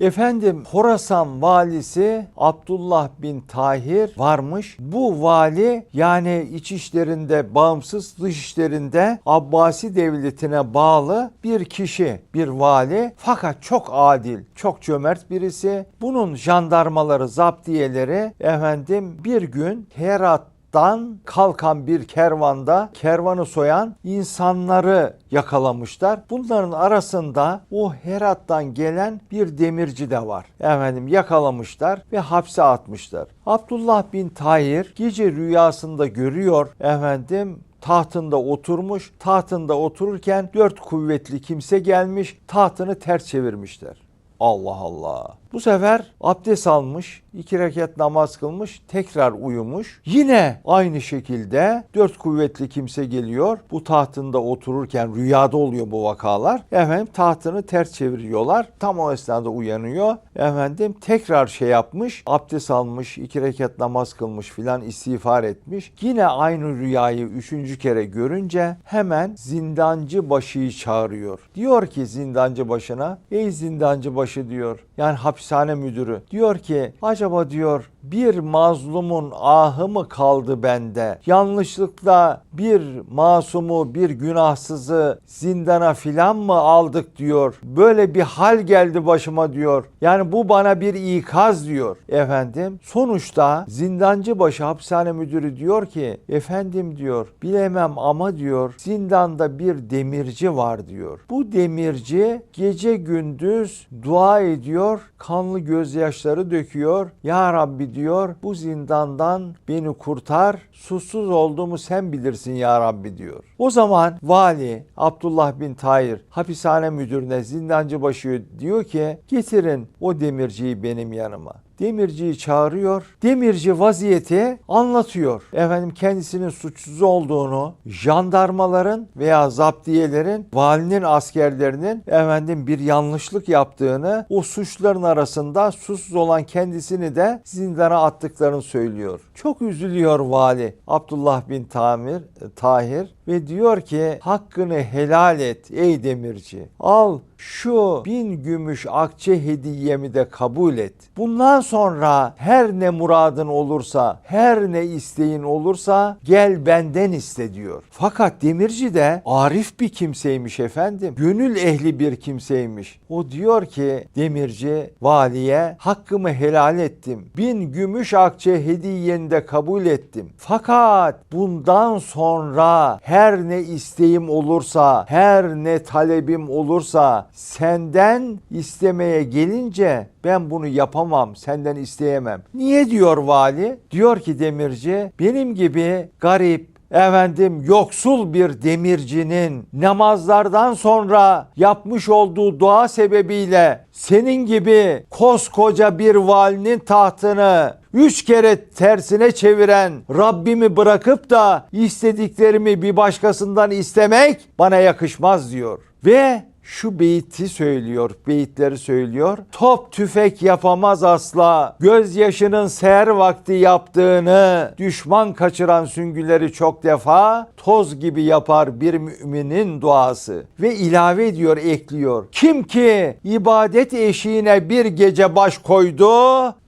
Efendim Horasan valisi Abdullah bin Tahir varmış. Bu vali yani iç işlerinde bağımsız dış işlerinde Abbasi devletine bağlı bir kişi, bir vali. Fakat çok adil, çok cömert birisi. Bunun jandarmaları, zaptiyeleri efendim bir gün Herat dan kalkan bir kervanda kervanı soyan insanları yakalamışlar. Bunların arasında o Herat'tan gelen bir demirci de var. Efendim yakalamışlar ve hapse atmışlar. Abdullah bin Tahir gece rüyasında görüyor efendim tahtında oturmuş. Tahtında otururken dört kuvvetli kimse gelmiş. Tahtını ters çevirmişler. Allah Allah. Bu sefer abdest almış, iki rekat namaz kılmış, tekrar uyumuş. Yine aynı şekilde dört kuvvetli kimse geliyor. Bu tahtında otururken rüyada oluyor bu vakalar. Efendim tahtını ters çeviriyorlar. Tam o esnada uyanıyor. Efendim tekrar şey yapmış, abdest almış, iki rekat namaz kılmış filan istiğfar etmiş. Yine aynı rüyayı üçüncü kere görünce hemen zindancı başıyı çağırıyor. Diyor ki zindancı başına, ey zindancı başı diyor. Yani hapishane müdürü. Diyor ki acaba diyor bir mazlumun ahı mı kaldı bende? Yanlışlıkla bir masumu, bir günahsızı zindana filan mı aldık diyor. Böyle bir hal geldi başıma diyor. Yani bu bana bir ikaz diyor. Efendim sonuçta zindancı başı hapishane müdürü diyor ki efendim diyor bilemem ama diyor zindanda bir demirci var diyor. Bu demirci gece gündüz dua ediyor, kanlı gözyaşları döküyor. Ya Rabbi diyor bu zindandan beni kurtar. Susuz olduğumu sen bilirsin ya Rabbi diyor. O zaman vali Abdullah bin Tahir hapishane müdürüne zindancı başı diyor ki getirin o demirciyi benim yanıma. Demirciyi çağırıyor. Demirci vaziyeti anlatıyor. Efendim kendisinin suçsuz olduğunu, jandarmaların veya zaptiyelerin, valinin askerlerinin efendim bir yanlışlık yaptığını, o suçların arasında suçsuz olan kendisini de zindana attıklarını söylüyor. Çok üzülüyor vali Abdullah bin Tamir, Tahir ve diyor ki hakkını helal et ey demirci. Al şu bin gümüş akçe hediyemi de kabul et. Bundan sonra her ne muradın olursa, her ne isteğin olursa gel benden iste diyor. Fakat demirci de arif bir kimseymiş efendim. Gönül ehli bir kimseymiş. O diyor ki demirci valiye hakkımı helal ettim. Bin gümüş akçe hediyeni de kabul ettim. Fakat bundan sonra her ne isteğim olursa, her ne talebim olursa senden istemeye gelince ben bunu yapamam, senden isteyemem. Niye diyor vali? Diyor ki demirci, benim gibi garip, efendim yoksul bir demircinin namazlardan sonra yapmış olduğu dua sebebiyle senin gibi koskoca bir valinin tahtını üç kere tersine çeviren Rabbimi bırakıp da istediklerimi bir başkasından istemek bana yakışmaz diyor. Ve şu beyti söylüyor, beyitleri söylüyor. Top tüfek yapamaz asla. Gözyaşının seher vakti yaptığını düşman kaçıran süngüleri çok defa toz gibi yapar bir müminin duası. Ve ilave ediyor, ekliyor. Kim ki ibadet eşiğine bir gece baş koydu,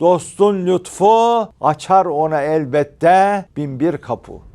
dostun lütfu açar ona elbette bin bir kapı.